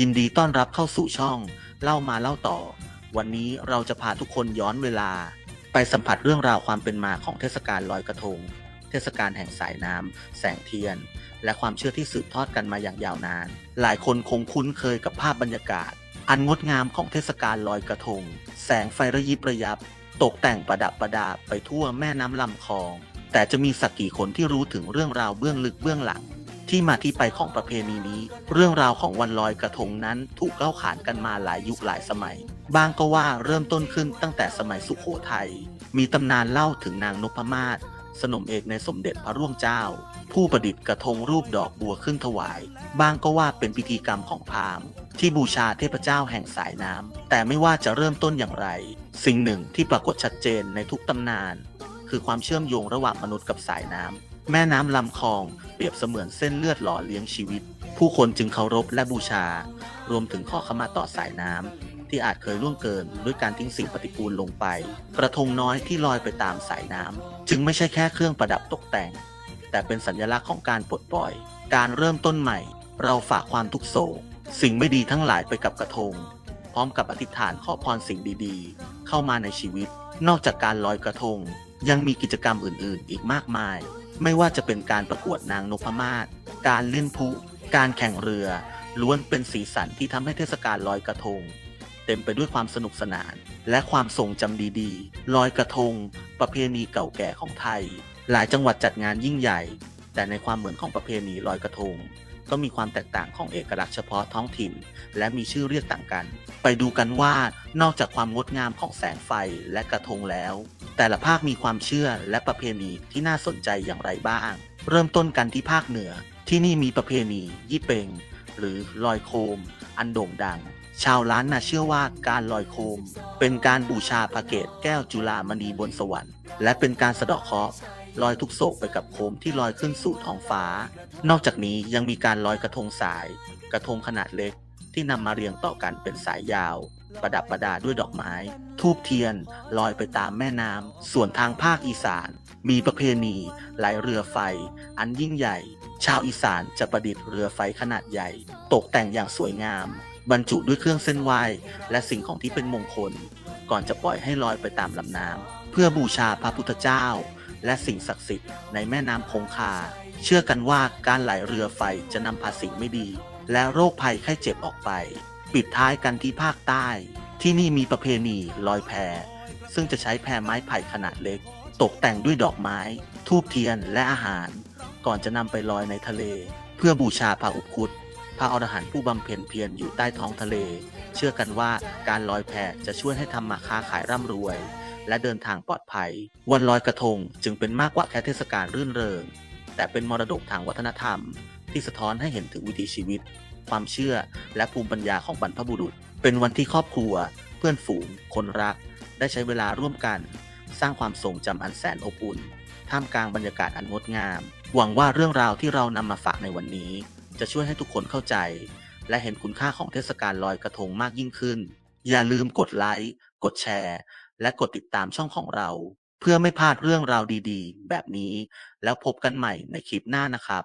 ยินดีต้อนรับเข้าสู่ช่องเล่ามาเล่าต่อ วันนี้เราจะพาทุกคนย้อนเวลา ไปสัมผัสเรื่องราวความเป็นมาของเทศกาลลอยกระทง เทศกาลแห่งสายน้ำแสงเทียน และความเชื่อที่สืบทอดกันมาอย่างยาวนาน หลายคนคงคุ้นเคยกับภาพบรรยากาศ อันงดงามของเทศกาลลอยกระทง แสงไฟระยิบระยับ ตกแต่งประดับประดาไปทั่วแม่น้ำลำคลอง แต่จะมีสักกี่คนที่รู้ถึงเรื่องราวเบื้องลึกเบื้องหลัง ที่มาที่ไปของประเพณีนี้ เรื่องราวของวันลอยกระทงนั้นถูกเล่าขานกันมาหลายยุคหลายสมัย บางก็ว่าเริ่มต้นขึ้นตั้งแต่สมัยสุขโขทัย มีตำนานเล่าถึงนางนพมาศสนมเอกในสมเด็จพระร่วงเจ้า ผู้ประดิษฐ์กระทงรูปดอกบัวขึ้นถวาย บางก็ว่าเป็นพิธีกรรมของพราหมณ์ ที่บูชาเทพเจ้าแห่งสายน้ำ แต่ไม่ว่าจะเริ่มต้นอย่างไร สิ่งหนึ่งที่ปรากฏชัดเจนในทุกตำนาน คือความเชื่อมโยงระหว่างมนุษย์กับสายน้ำ แม่น้ำลำคลองเปรียบเสมือนเส้นเลือดหล่อเลี้ยงชีวิต ผู้คนจึงเคารพและบูชา รวมถึงขอขมาต่อสายน้ำที่อาจเคยล่วงเกิน ด้วยการทิ้งสิ่งปฏิกูลลงไป กระทงน้อยที่ลอยไปตามสายน้ำจึงไม่ใช่แค่เครื่องประดับตกแต่ง แต่เป็นสัญลักษณ์ของการปลดปล่อย การเริ่มต้นใหม่ เราฝากความทุกโศกสิ่งไม่ดีทั้งหลายไปกับกระทง พร้อมกับอธิษฐานขอพรสิ่งดีๆ เข้ามาในชีวิต นอกจากการลอยกระทง ยังมีกิจกรรมอื่น ๆ อีกมากมาย ไม่ว่าจะเป็นการประกวดนางนพมาศ การเล่นพลุการแข่งเรือ ล้วนเป็นสีสันที่ทำให้เทศกาลลอยกระทง เต็มไปด้วยความสนุกสนาน และความทรงจำดีๆ ลอยกระทง ประเพณีเก่าแก่ของไทย หลายจังหวัดจัดงานยิ่งใหญ่ แต่ในความเหมือนของประเพณีลอยกระทง ก็มีความแตกต่างของเอกลักษณ์เฉพาะท้องถิ่น และมีชื่อเรียกต่างกัน ไปดูกันว่านอกจากความงดงามของแสงไฟและกระทงแล้ว แต่ละภาคมีความเชื่อและประเพณีที่น่าสนใจอย่างไรบ้าง เริ่มต้นกันที่ภาคเหนือ ที่นี่มีประเพณี ยี่เปงหรือลอยโคม อันโด่งดัง ชาวล้านนาเชื่อว่าการลอยโคม เป็นการบูชาพระเกศแก้วจุฬามณีบนสวรรค์ และเป็นการสะเดาะเคราะห์ ลอยทุกโศกไปกับโคมที่ลอยขึ้นสู่ท้องฟ้า นอกจากนี้ยังมีการลอยกระทงสาย กระทงขนาดเล็กที่นำมาเรียงต่อกันเป็นสายยาว ประดับประดาด้วยดอกไม้ ทูบเทียน ลอยไปตามแม่น้ำ ส่วนทางภาคอีสาน มีประเพณีไหลเรือไฟ อันยิ่งใหญ่ ชาวอีสานจะประดิษฐ์เรือไฟขนาดใหญ่ ตกแต่งอย่างสวยงาม บรรจุด้วยเครื่องเส้นไหว้และสิ่งของที่เป็นมงคล ก่อนจะปล่อยให้ลอยไปตามลำน้ำเพื่อบูชาพระพุทธเจ้า และสิ่งศักดิ์สิทธิ์ในแม่น้ำคงคา เชื่อกันว่าการไหลเรือไฟจะนำพาสิ่งไม่ดี และโรคภัยไข้เจ็บออกไป ปิดท้ายกันที่ภาคใต้ ที่นี่มีประเพณีลอยแพซึ่งจะใช้แพไม้ไผ่ขนาดเล็ก ตกแต่งด้วยดอกไม้ ทูบเทียนและอาหาร ก่อนจะนำไปลอยในทะเล เพื่อบูชาพระอุปคุตพระอรหันต์ผู้บำเพ็ญเพียรอยู่ใต้ท้องทะเล เชื่อกันว่าการลอยแพจะช่วยให้ทำมาค้าขายร่ำรวย และเดินทางปลอดภัย วันลอยกระทงจึงเป็นมากกว่าแค่เทศกาลรื่นเริง แต่เป็นมรดกทางวัฒนธรรม ที่สะท้อนให้เห็นถึงวิถีชีวิต ความเชื่อและภูมิปัญญาของบรรพบุรุษ เป็นวันที่ครอบครัว เพื่อนฝูง คนรัก ได้ใช้เวลาร่วมกัน สร้างความทรงจำอันแสนอบอุ่นท่ามกลางบรรยากาศอันงดงาม หวังว่าเรื่องราวที่เรานำมาฝากในวันนี้ จะช่วยให้ทุกคนเข้าใจ และเห็นคุณค่าของเทศกาลลอยกระทงมากยิ่งขึ้น อย่าลืมกดไลค์ กดแชร์ และกดติดตามช่องของเรา เพื่อไม่พลาดเรื่องราวดีๆ แบบนี้ แล้วพบกันใหม่ในคลิปหน้านะครับ